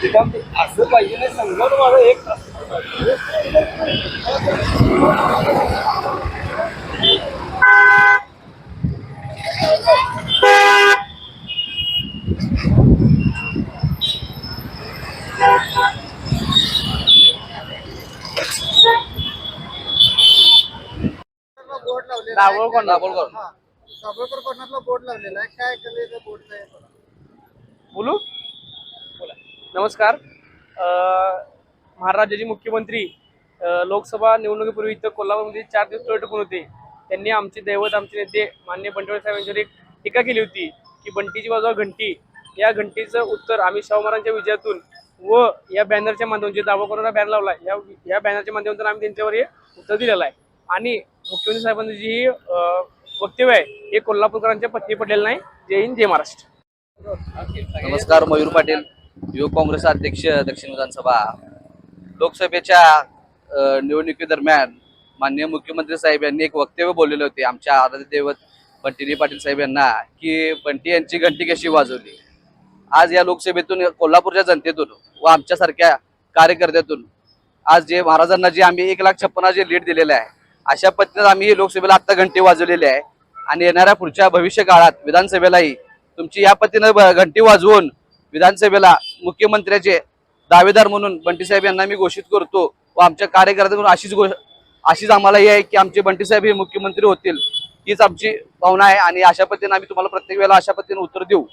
असं पाहिजे नाही समजावून माझं एक बोर्ड लावलेला दाभोळकर, आहे. दाभोळकर. हा. दाभोळकर कॉर्नरला बोर्ड लावलेला आहे काय केलं बोर्डचं आहे बोलू नमस्कार. अ, मुख्यमंत्री लोकसभा निवडणुकीपूर्वी इथं कोल्हापूरमध्ये चार दिवस टोळ होते. त्यांनी आमचे दैवत आमचे नेते मान्य बंटीवार साहेबांच्यावर एक टीका केली होती की बंटीची बाजू घंटी. या घंटीचं उत्तर आम्ही शाहू महाराजांच्या विजयातून व या बॅनरच्या माध्यमातून जे दावा करून बॅनर लावला या या बॅनरच्या माध्यमातून आम्ही त्यांच्यावर हे उत्तर दिलेलं आहे. आणि मुख्यमंत्री साहेबांचं जी ही, वक्तव्य आहे हे कोल्हापूरकरांच्या पत्नी पडलेलं नाही. जय हिंद जय महाराष्ट्र. नमस्कार मयूर पाटील. युवक काँग्रेस अध्यक्ष दक्षिण विधानसभा. लोकसभेच्या निवडणुकीदरम्यान माननीय मुख्यमंत्री साहेब यांनी एक वक्तव्य बोललेले होते आमच्या आराध्य दैवत बंटीनी पाटील साहेब यांना की बंटी यांची घंटी कशी वाजवली? आज या लोकसभेतून कोल्हापूरच्या जनतेतून व आमच्यासारख्या कार्यकर्त्यातून आज जे महाराजांना जे आम्ही एक लाख छप्पन जे लीड दिलेलं आहे अशा पद्धतीने आम्ही लोकसभेला आत्ता घंटी वाजवलेली आहे. आणि येणाऱ्या पुढच्या भविष्य काळात विधानसभेलाही तुमची या पद्धतीनं घंटी वाजवून विधानसभेला मुख्यमंत्र्याचे दावेदार म्हणून बंटी साहेब यांना मी घोषित करतो व आमच्या कार्यकर्त्यांकडून अशीच गो अशीच आम्हाला ही आहे की आमचे बंटी साहेब हे मुख्यमंत्री होतील हीच आमची भावना आहे आणि अशा पद्धतीने आम्ही तुम्हाला प्रत्येक वेळेला अशा पद्धतीने उत्तर देऊ.